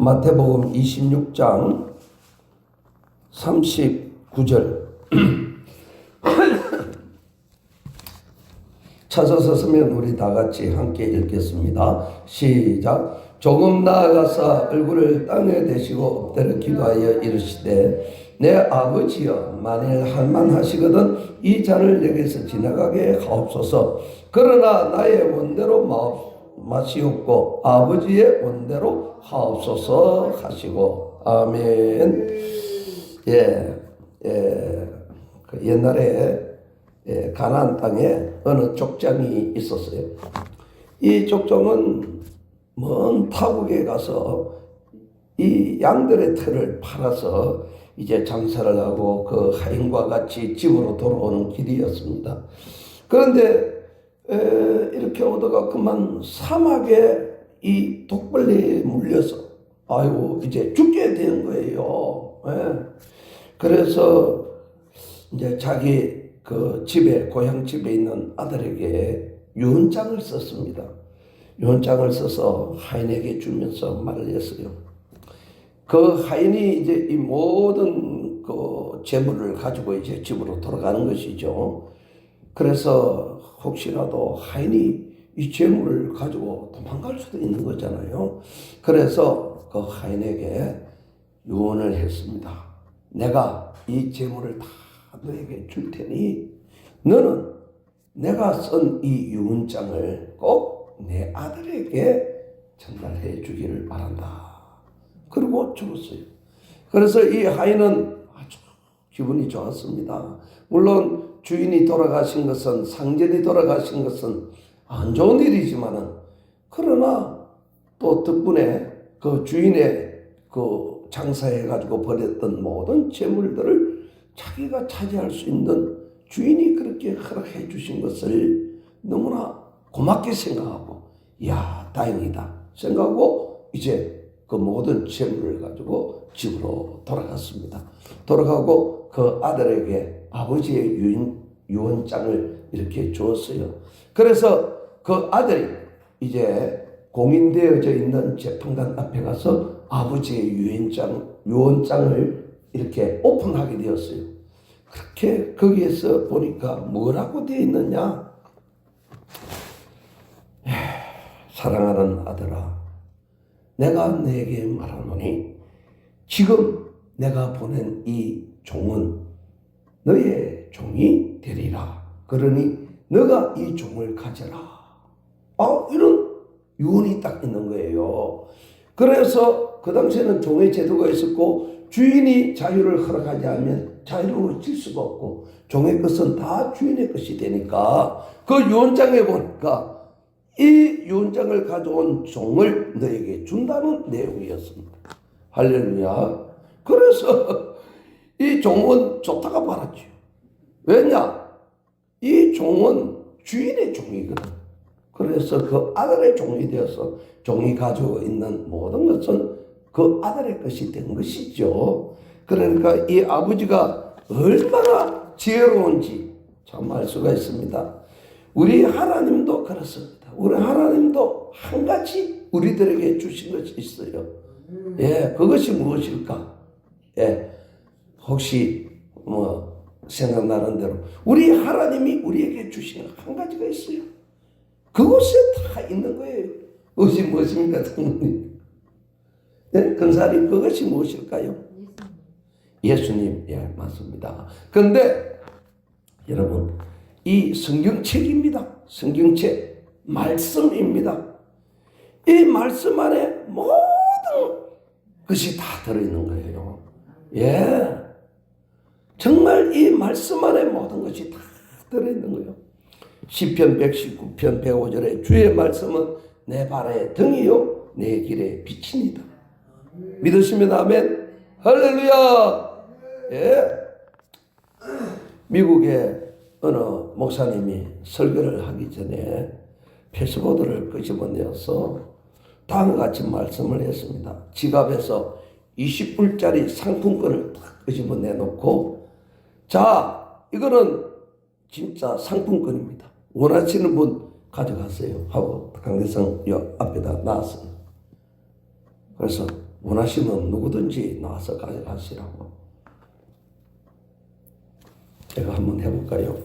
마태복음 26장 39절 찾아서 서면 우리 다 같이 함께 읽겠습니다. 시작. 조금 나아가서 얼굴을 땅에 대시고 엎드려 기도하여 이르시되 내 아버지여 만일 할만하시거든 이 잔을 내게서 지나가게 하옵소서 그러나 나의 원대로 마 시옵고 아버지의 원대로 하옵소서 하시고 아멘 예, 예, 그 옛날에 예, 가나안 땅에 어느 족장이 있었어요. 이 족장은 먼 타국에 가서 이 양들의 털을 팔아서 이제 장사를 하고 그 하인과 같이 집으로 돌아오는 길이었습니다. 그런데 에, 이렇게 오다가 그만 사막에 이 독벌레에 물려서 아이고 이제 죽게 된 거예요. 예. 그래서 이제 자기 그 집에 고향 집에 있는 아들에게 유언장을 썼습니다. 유언장을 써서 하인에게 주면서 말을 했어요. 그 하인이 이제 이 모든 그 재물을 가지고 이제 집으로 돌아가는 것이죠. 그래서 혹시라도 하인이 이 재물을 가지고 도망갈 수도 있는 거잖아요. 그래서 그 하인에게 유언을 했습니다. 내가 이 재물을 다 너에게 줄 테니 너는 내가 쓴 이 유언장을 꼭 내 아들에게 전달해 주기를 바란다. 그리고 죽었어요. 그래서 이 하인은 아주 기분이 좋았습니다. 물론 주인이 돌아가신 것은 상전이 돌아가신 것은 안 좋은 일이지만은 그러나 또 덕분에 그 주인의 그 장사해 가지고 버렸던 모든 재물들을 자기가 차지할 수 있는 주인이 그렇게 허락해 주신 것을 너무나 고맙게 생각하고 야 다행이다 생각하고 이제 그 모든 재물을 가지고 집으로 돌아갔습니다. 돌아가고 그 아들에게 아버지의 유인, 유언장을 이렇게 주었어요. 그래서 그 아들이 이제 공인되어져 있는 재판관 앞에 가서 아버지의 유언장, 유언장을 이렇게 오픈하게 되었어요. 그렇게 거기에서 보니까 뭐라고 되어 있느냐? 사랑하는 아들아, 내가 내게 말하노니 지금 내가 보낸 이 종은 너의 종이 되리라. 그러니 너가 이 종을 가져라. 아, 이런 유언이 딱 있는 거예요. 그래서 그 당시에는 종의 제도가 있었고 주인이 자유를 허락하지 않으면 자유로워질 수가 없고 종의 것은 다 주인의 것이 되니까 그 유언장에 보니까 이 유언장을 가져온 종을 너에게 준다는 내용이었습니다. 할렐루야. 그래서 이 종은 좋다가 말았죠. 왜냐? 이 종은 주인의 종이거든. 그래서 그 아들의 종이 되어서 종이 가지고 있는 모든 것은 그 아들의 것이 된 것이죠. 그러니까 이 아버지가 얼마나 지혜로운지 참 알 수가 있습니다. 우리 하나님도 그렇습니다. 우리 하나님도 한 가지 우리들에게 주신 것이 있어요. 예, 그것이 무엇일까? 예, 혹시 뭐 생각나는 대로 우리 하나님이 우리에게 주신 한 가지가 있어요. 그곳에 다 있는 거예요. 그것이 무엇입니까, 성모님? 네, 근사님 그것이 무엇일까요? 예수님, 예, 맞습니다. 그런데 여러분, 이 성경책입니다. 성경책, 말씀입니다. 이 말씀 안에 모든 것이 다 들어있는 거예요. 예. 정말 이 말씀 안에 모든 것이 다 들어있는 거예요. 시편 119편 105절에 주의 말씀은 내 발의 등이요 내 길의 빛이니다. 믿으시면 아멘. 할렐루야. 예. 미국의 어느 목사님이 설교를 하기 전에 패스보드를 끄집어내어서 다음과 같이 말씀을 했습니다. 지갑에서 20불짜리 상품권을 딱 끄집어내놓고 자 이거는 진짜 상품권입니다. 원하시는 분 가져가세요 하고 강대성 옆 앞에다 놨습니다. 그래서 원하시면 누구든지 나와서 가져가시라고. 제가 한번 해볼까요?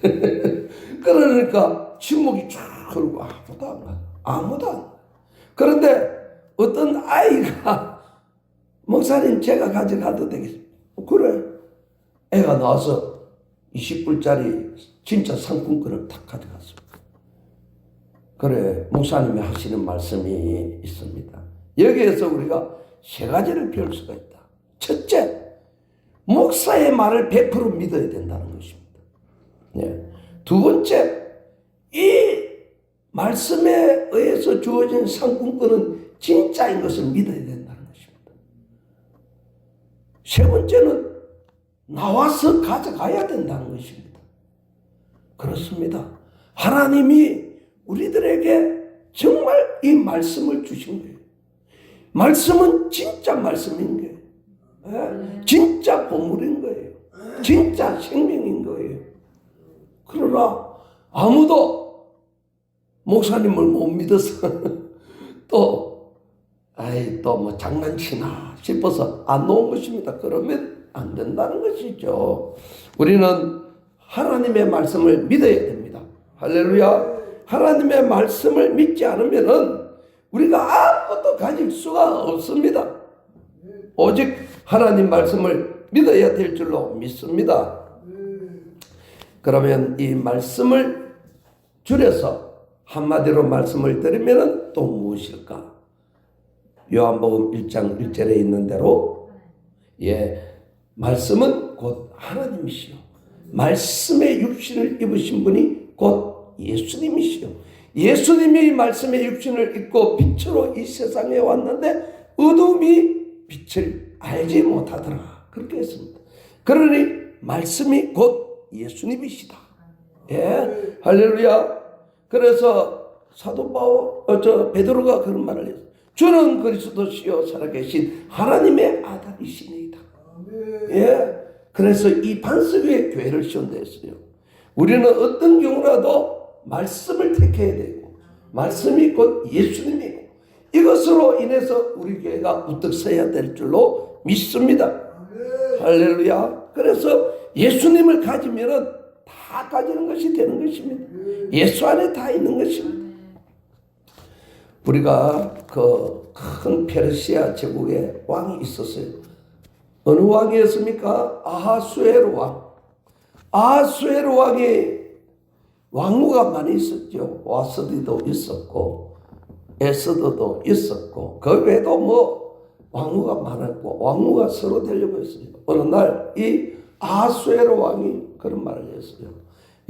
그러니까 침묵이 쫙 흐르고 아무도 안 가. 아무도 안 가. 그런데 어떤 아이가 목사님 제가 가져가도 되겠습니다. 애가 나와서 20불짜리 진짜 상품권을 탁 가져갔습니다. 그래, 목사님이 하시는 말씀이 있습니다. 여기에서 우리가 세 가지를 배울 수가 있다. 첫째, 목사의 말을 100% 믿어야 된다는 것입니다. 예. 두 번째, 이 말씀에 의해서 주어진 상품권은 진짜인 것을 믿어야 된다는 것입니다. 세 번째는 나와서 가져가야 된다는 것입니다. 그렇습니다. 하나님이 우리들에게 정말 이 말씀을 주신 거예요. 말씀은 진짜 말씀인 거예요. 예? 진짜 보물인 거예요. 진짜 생명인 거예요. 그러나 아무도 목사님을 못 믿어서 또 아이 또 뭐 장난치나 싶어서 안 놓은 것입니다. 그러면 안 된다는 것이죠. 우리는 하나님의 말씀을 믿어야 됩니다. 할렐루야. 하나님의 말씀을 믿지 않으면은 우리가 아무것도 가질 수가 없습니다. 오직 하나님 말씀을 믿어야 될 줄로 믿습니다. 그러면 이 말씀을 줄여서 한마디로 말씀을 드리면 또 무엇일까? 요한복음 1장 1절에 있는 대로 예 말씀은 곧 하나님이시요 말씀의 육신을 입으신 분이 곧 예수님이시요 예수님이 말씀의 육신을 입고 빛으로 이 세상에 왔는데 어둠이 빛을 알지 못하더라 그렇게 했습니다. 그러니 말씀이 곧 예수님이시다. 예, 할렐루야. 그래서 사도 바울, 어, 저 베드로가 그런 말을 했어요. 주는 그리스도시요 살아계신 하나님의 아들이시니이다. 예, 그래서 이 반석 위에 교회를 시온했어요. 우리는 어떤 경우라도 말씀을 택해야 되고, 말씀이 곧 예수님이고, 이것으로 인해서 우리 교회가 우뚝 서야 될 줄로 믿습니다. 할렐루야. 그래서 예수님을 가지면은 다 가지는 것이 되는 것입니다. 예수 안에 다 있는 것입니다. 우리가 그 큰 페르시아 제국의 왕이 있었어요. 어느 왕이었습니까? 아하수에르 왕. 아하수에르 왕이 왕후가 많이 있었죠. 와스디도 있었고 에스더도 있었고 그 외에도 뭐 왕후가 많았고 왕후가 서로 되려고 했어요. 어느 날 이 아하수에르 왕이 그런 말을 했어요.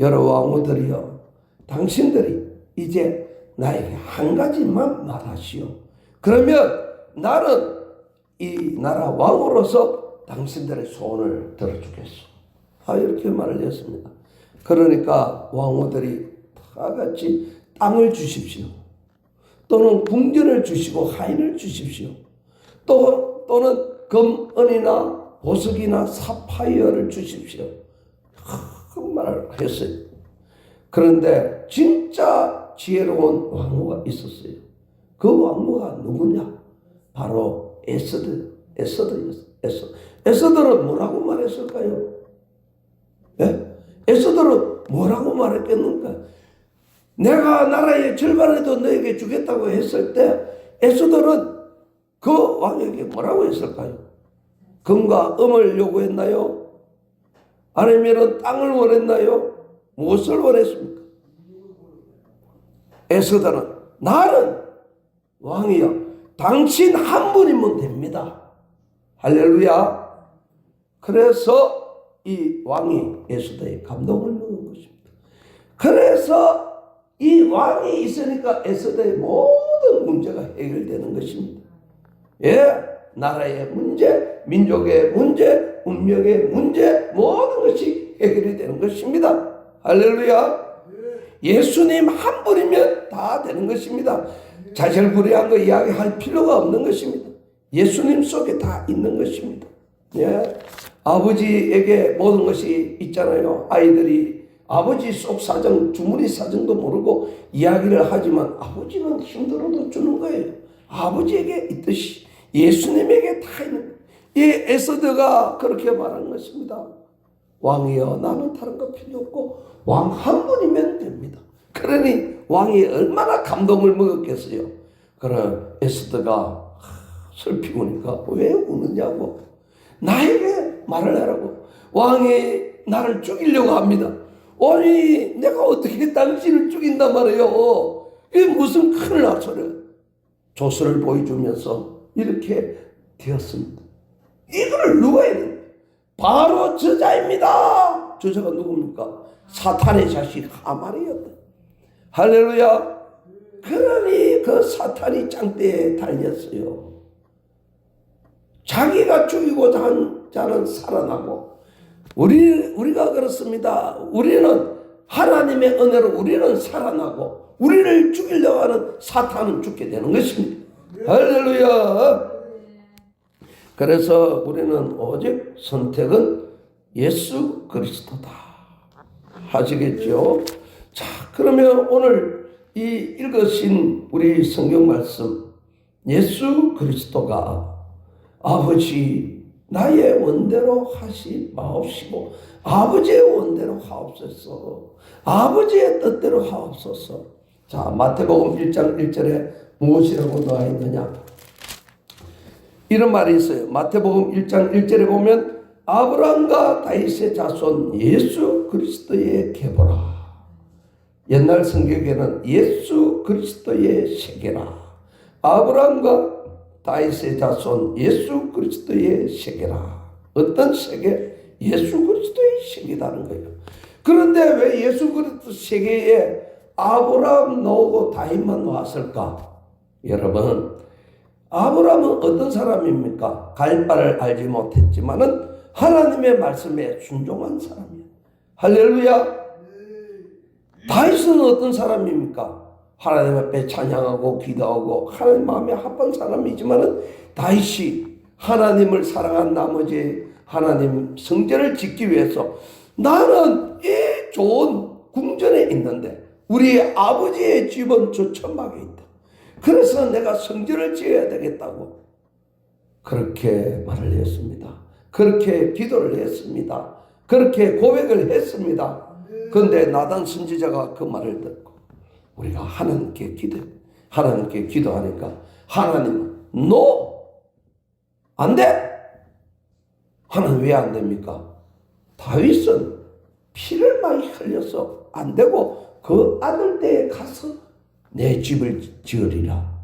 여러 왕후들이여 당신들이 이제 나에게 한 가지만 말하시오. 그러면 나는 이 나라 왕으로서 당신들의 소원을 들어주겠소. 아, 이렇게 말을 했습니다. 그러니까 왕후들이 다 같이 땅을 주십시오. 또는 궁전을 주시고 하인을 주십시오. 또, 또는 금, 은이나 보석이나 사파이어를 주십시오. 그 말을 했어요. 그런데 진짜 지혜로운 왕후가 있었어요. 그 왕후가 누구냐? 바로 에스드, 에스더였어. 에스더. 에스더는 뭐라고 말했을까요? 예? 에스더는 뭐라고 말했겠는가? 내가 나라의 절반에도 너에게 주겠다고 했을 때 에스더는 그 왕에게 뭐라고 했을까요? 금과 음을 요구했나요? 아니면 땅을 원했나요? 무엇을 원했습니까? 에스더는 나는 왕이여 당신 한 분이면 됩니다. 할렐루야. 그래서 이 왕이 에스더에 감동을 넣은 것입니다. 그래서 이 왕이 있으니까 에스더의 모든 문제가 해결되는 것입니다. 예, 나라의 문제, 민족의 문제, 운명의 문제 모든 것이 해결이 되는 것입니다. 할렐루야. 예수님 한 분이면 다 되는 것입니다. 자sel부리한 거 이야기할 필요가 없는 것입니다. 예수님 속에 다 있는 것입니다. 예. 아버지에게 모든 것이 있잖아요. 아이들이 아버지 속 사정, 주머니 사정도 모르고 이야기를 하지만 아버지는 힘들어도 주는 거예요. 아버지에게 있듯이 예수님에게 다 있는 이 에서드가 그렇게 말한 것입니다. 왕이여 나는 다른 거 필요 없고 왕 한 분이면 됩니다. 그러니 왕이 얼마나 감동을 먹었겠어요. 그러 에스더가 슬피 우니까 왜 우느냐고 나에게 말을 하라고 왕이 나를 죽이려고 합니다. 아니 내가 어떻게 당신을 죽인단 말이에요. 이게 무슨 큰일 났어요. 조서를 보여주면서 이렇게 되었습니다. 이걸 누가 했는 바로 저자입니다. 저자가 누굽니까? 사탄의 자식 하말이었다. 할렐루야. 그러니 그 사탄이 짱대에 달렸어요. 자기가 죽이고자 한 자는 살아나고 우리 우리가 그렇습니다. 우리는 하나님의 은혜로 우리는 살아나고 우리를 죽이려고 하는 사탄은 죽게 되는 것입니다. 할렐루야. 그래서 우리는 오직 선택은 예수 그리스도다. 하시겠죠? 자, 그러면 오늘 이 읽으신 우리 성경 말씀, 예수 그리스도가 아버지 나의 원대로 하시 마옵시고 아버지의 원대로 하옵소서. 아버지의 뜻대로 하옵소서. 자 마태복음 1장 1절에 무엇이라고 나와 있느냐? 이런 말이 있어요. 마태복음 1장 1절에 보면 아브라함과 다윗의 자손 예수 그리스도의 계보라. 옛날 성경에는 예수 그리스도의 세계라. 아브라함과 다윗의 자손 예수 그리스도의 세계라. 어떤 세계? 예수 그리스도의 세계라는 거예요. 그런데 왜 예수 그리스도 세계에 아브라함 나오고 다윗만 왔을까? 여러분, 아브라함은 어떤 사람입니까? 갈 바를 알지 못했지만은 하나님의 말씀에 순종한 사람이에요. 할렐루야. 다윗은 어떤 사람입니까? 하나님 앞에 찬양하고 기도하고 하나님 마음에 합한 사람이지만은 다윗이 하나님을 사랑한 나머지 하나님 성전을 짓기 위해서 나는 이 좋은 궁전에 있는데 우리 아버지의 집은 저 천막에 있다. 그래서 내가 성전을 지어야 되겠다고 그렇게 말을 했습니다. 그렇게 기도를 했습니다. 그렇게 고백을 했습니다. 그런데 나단 선지자가 그 말을 듣고 우리가 하나님께 기도, 하나님께 기도하니까 하나님은 no! 안 돼! 하나님 왜 안 됩니까? 다윗은 피를 많이 흘려서 안 되고 그 아들 때에 가서 내 집을 지으리라.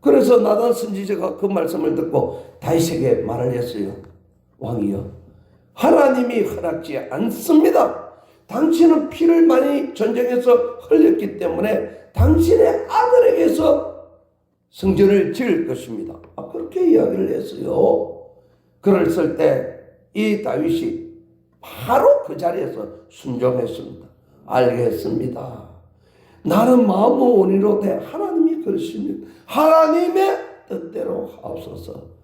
그래서 나단 선지자가 그 말씀을 듣고 다윗에게 말을 했어요. 왕이여, 하나님이 허락지 않습니다. 당신은 피를 많이 전쟁에서 흘렸기 때문에 당신의 아들에게서 성전을 지을 것입니다. 아, 그렇게 이야기를 했어요. 그랬을 때이 다윗이 바로 그 자리에서 순종했습니다. 알겠습니다. 나는 마음의 원인으로 돼 하나님이 그러십니다. 하나님의 뜻대로 하옵소서.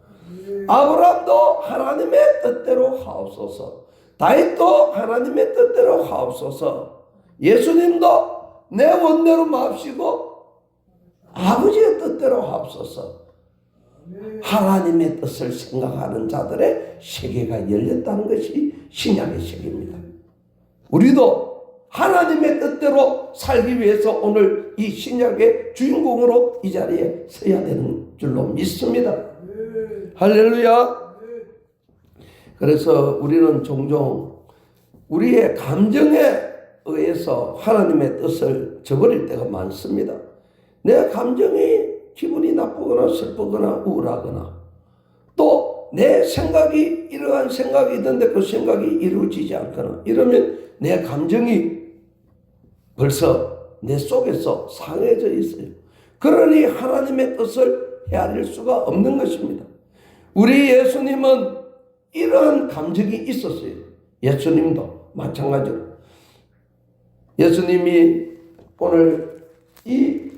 아브라함도 하나님의 뜻대로 하옵소서. 다윗 도 하나님의 뜻대로 하옵소서. 예수님도 내 원대로 마옵시고 아버지의 뜻대로 하옵소서. 하나님의 뜻을 생각하는 자들의 세계가 열렸다는 것이 신약의 세계입니다. 우리도 하나님의 뜻대로 살기 위해서 오늘 이 신약의 주인공으로 이 자리에 서야 되는 줄로 믿습니다. 할렐루야. 그래서 우리는 종종 우리의 감정에 의해서 하나님의 뜻을 저버릴 때가 많습니다. 내 감정이 기분이 나쁘거나 슬프거나 우울하거나 또 내 생각이 이러한 생각이 있는데 그 생각이 이루어지지 않거나 이러면 내 감정이 벌써 내 속에서 상해져 있어요. 그러니 하나님의 뜻을 헤아릴 수가 없는 것입니다. 우리 예수님은 이러한 감정이 있었어요. 예수님도 마찬가지로. 예수님이 오늘 이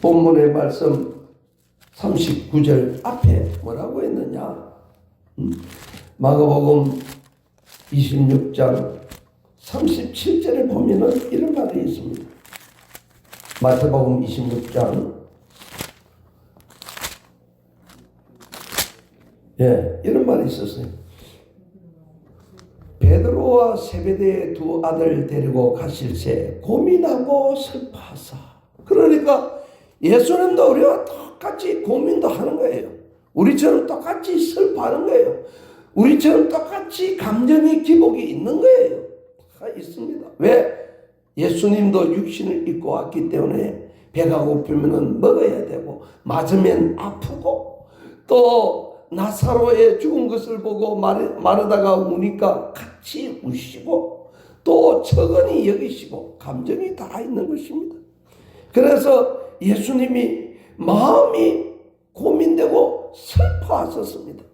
본문의 말씀 39절 앞에 뭐라고 했느냐? 음, 마가복음 26장 37절에 보면은 이런 말이 있습니다. 마태복음 26장 예, 이런 말이 있었어요. 베드로와 세베대의 두 아들 데리고 가실새 고민하고 슬퍼하사. 그러니까 예수님도 우리와 똑같이 고민도 하는 거예요. 우리처럼 똑같이 슬퍼하는 거예요. 우리처럼 똑같이 감정의 기복이 있는 거예요. 다 있습니다. 왜? 예수님도 육신을 입고 왔기 때문에 배가 고프면 먹어야 되고 맞으면 아프고 또 나사로의 죽은 것을 보고 마르, 마르다가 우니까 같이 우시고 또 처근히 여기시고 감정이 다 있는 것입니다. 그래서 예수님이 마음이 고민되고 슬퍼하셨습니다.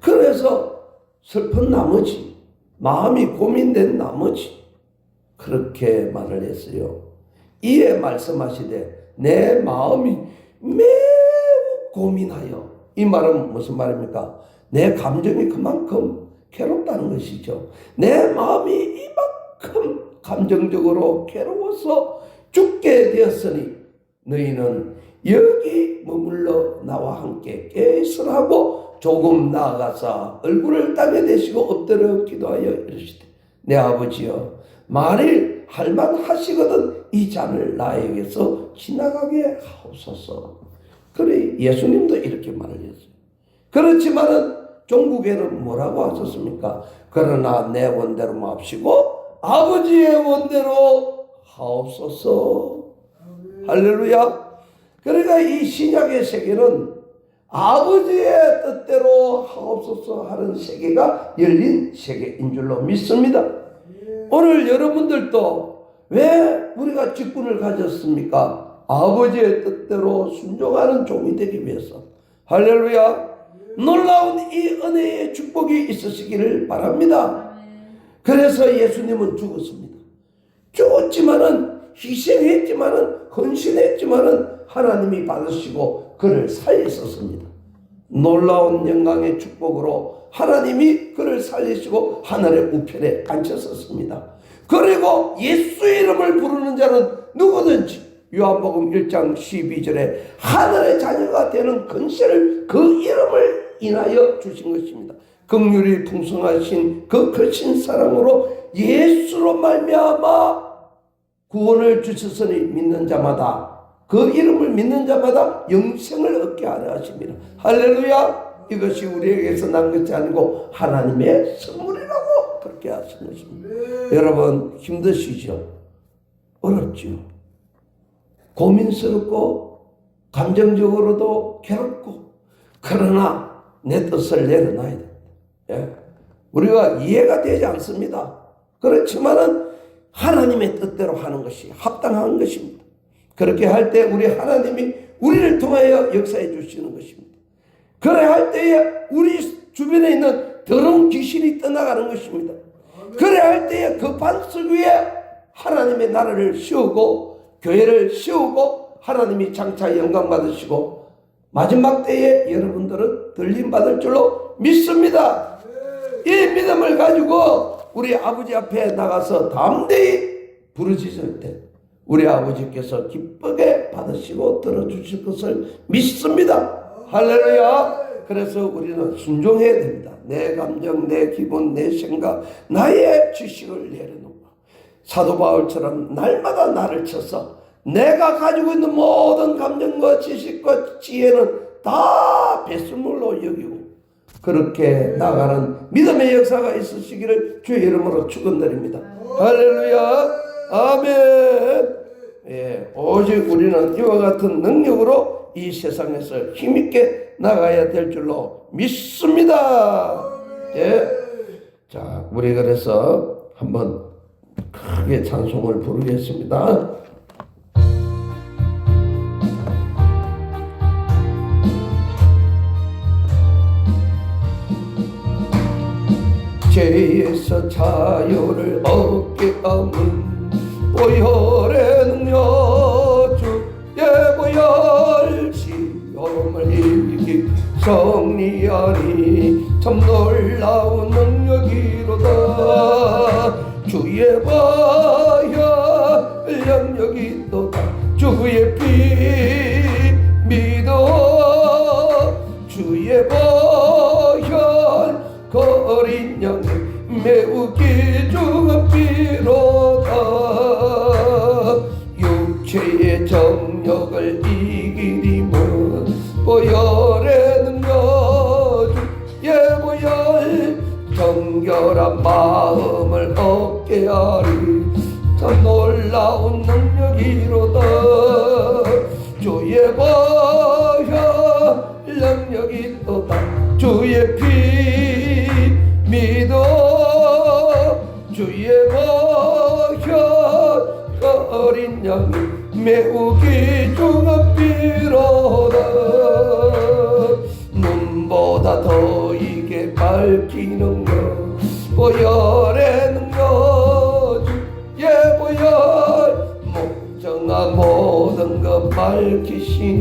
그래서 슬픈 나머지 마음이 고민된 나머지 그렇게 말을 했어요. 이에 말씀하시되 내 마음이 매우 고민하여 이 말은 무슨 말입니까? 내 감정이 그만큼 괴롭다는 것이죠. 내 마음이 이만큼 감정적으로 괴로워서 죽게 되었으니 너희는 여기 머물러 나와 함께 깨설하고 조금 나아가서 얼굴을 땅에 대시고 엎드려 기도하여 이르시되 내 아버지여 만일 할만 하시거든 이 잔을 나에게서 지나가게 하옵소서. 예수님도 이렇게 말을 했어요. 그렇지만은 종국에는 뭐라고 하셨습니까? 그러나 내 원대로 맙시고 아버지의 원대로 하옵소서. 할렐루야. 그러니까 이 신약의 세계는 아버지의 뜻대로 하옵소서 하는 세계가 열린 세계인 줄로 믿습니다. 오늘 여러분들도 왜 우리가 직분을 가졌습니까? 아버지의 뜻대로 순종하는 종이 되기 위해서. 할렐루야. 놀라운 이 은혜의 축복이 있으시기를 바랍니다. 그래서 예수님은 죽었습니다. 죽었지만은 희생했지만은 헌신했지만은 하나님이 받으시고 그를 살리셨습니다. 놀라운 영광의 축복으로 하나님이 그를 살리시고 하늘의 우편에 앉혔었습니다. 그리고 예수의 이름을 부르는 자는 누구든지 요한복음 1장 12절에 하늘의 자녀가 되는 근세를 그 이름을 인하여 주신 것입니다. 긍휼이 풍성하신 그 크신 사랑으로 예수로 말미암아 구원을 주셨으니 믿는 자마다 그 이름을 믿는 자마다 영생을 얻게 하려 하십니다. 할렐루야! 이것이 우리에게서 난 것이 아니고 하나님의 선물이라고 그렇게 하신 것입니다. 여러분 힘드시죠? 어렵죠? 고민스럽고 감정적으로도 괴롭고 그러나 내 뜻을 내려놔야 됩니다. 예? 우리가 이해가 되지 않습니다. 그렇지만은 하나님의 뜻대로 하는 것이 합당한 것입니다. 그렇게 할 때 우리 하나님이 우리를 통하여 역사해 주시는 것입니다. 그래 할 때에 우리 주변에 있는 더러운 귀신이 떠나가는 것입니다. 그래 할 때에 그 반석 위에 하나님의 나라를 씌우고 교회를 씌우고 하나님이 장차 영광 받으시고 마지막 때에 여러분들은 들림 받을 줄로 믿습니다. 이 믿음을 가지고 우리 아버지 앞에 나가서 담대히 부르짖을 때 우리 아버지께서 기쁘게 받으시고 들어주실 것을 믿습니다. 할렐루야. 그래서 우리는 순종해야 됩니다. 내 감정, 내 기분, 내 생각, 나의 지식을 내려놓고 사도 바울처럼 날마다 나를 쳐서 내가 가지고 있는 모든 감정과 지식과 지혜는 다 배설물로 여기고 그렇게 나가는 믿음의 역사가 있으시기를 주의 이름으로 축원드립니다. 할렐루야. 아멘. 예, 오직 우리는 이와 같은 능력으로 이 세상에서 힘있게 나가야 될 줄로 믿습니다. 예. 자, 우리 그래서 한번 크게 찬송을 부르겠습니다. 죄에서 자유를 얻게 함은 보혈의 능력 주의 보혈 시험을 이기 성리하니 참 놀라운 보혈 영역이 또다 주의 피 믿어 주의 보혈 어린 양이 매우 귀중한 피로다. 육체의 정력을 이기리면 보혈의 정결한 마음을 얻게 하리 참 놀라운 능력이로다. 주의 보혈 능력이 또다. 주의 피 믿어. 주의 보혈 어린 양이 매우 귀중한 피로다. 눈보다 더 이게 밝히는 것 보혈의 능력 예보혈 목정한 모든 것 밝히시니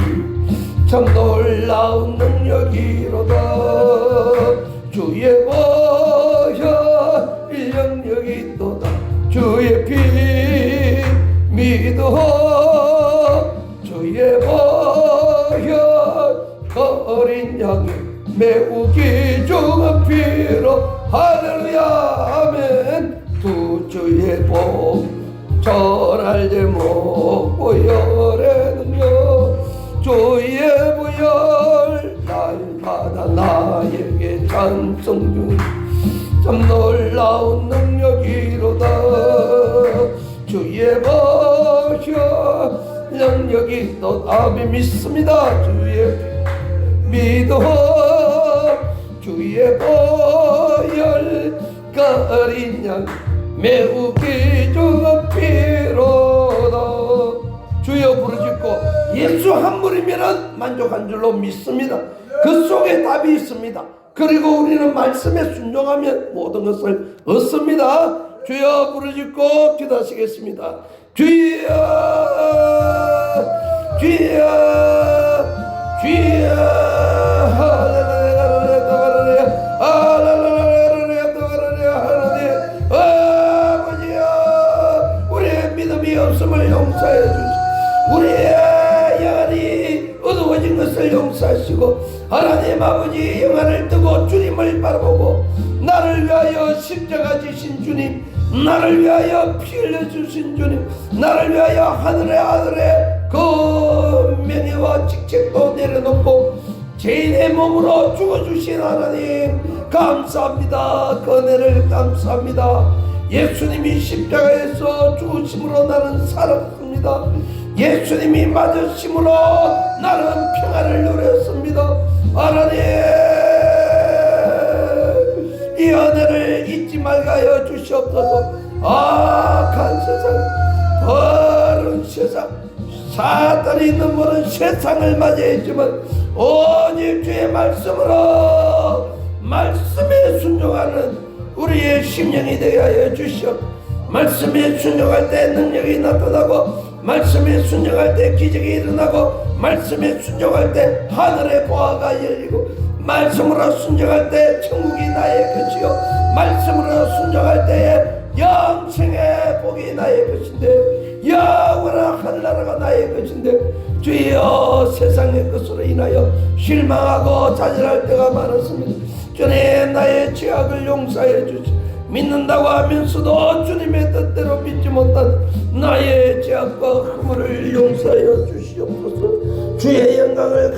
참 놀라운 능력이로다. 주의 보혈 영력이 또다. 주의 피 믿어. 주의 보혈 어린 양이 매우 귀중한 피로 할렐루야 아멘. 두 주의 복 절할 제목 보혈의 능력. 주의 보혈 날마다 나에게 찬송 중참 놀라운 능력이로다. 주의 보혈 능력이 또 아비 믿습니다. 주의 믿어 어린 양 매우 귀중한 피로다 주여 부르짖고 예수 한 분이면 만족한 줄로 믿습니다. 그 속에 답이 있습니다. 그리고 우리는 말씀에 순종하면 모든 것을 얻습니다. 주여 부르짖고 기도하시겠습니다. 주여 주여 주여. 할 용서해 주시고 우리의 영안이 어두워진 것을 용서하시고 하나님 아버지 영안을 뜨고 주님을 바라보고 나를 위하여 십자가 지신 주님 나를 위하여 피 흘려주신 주님 나를 위하여 하늘의 아들의 그 명예와 직책도 내려놓고 죄인의 몸으로 죽어주신 하나님 감사합니다. 그 은혜를 감사합니다. 예수님이 십자가에서 죽으심으로 나는 살았 습니다. 예수님이 맞으심으로 나는 평안을 누렸습니다. 하나님 이 은혜를 잊지 말게 하여 주시옵소서. 악한 세상 더러운 세상 사단이 있는 모든 세상을 맞이했지만 오직 주의 말씀으로 말씀에 순종하는 우리의 심령이 되게 하여 주시옵. 말씀에 순종할 때 능력이 나타나고 말씀에 순종할 때 기적이 일어나고 말씀에 순종할 때 하늘의 보화가 열리고 말씀으로 순종할 때 천국이 나의 것이요. 말씀으로 순종할 때에 영생의 복이 나의 것인데 영원한 하늘나라가 나의 것인데 주여 세상의 것으로 인하여 실망하고 좌절할 때가 많았습니다. 주님 나의 죄악을 용서해 주시 믿는다고 하면서도 주님의 뜻대로 믿지 못한 나의 죄악과 허물을 용서하여 주시옵소서. 주의 영광을 가로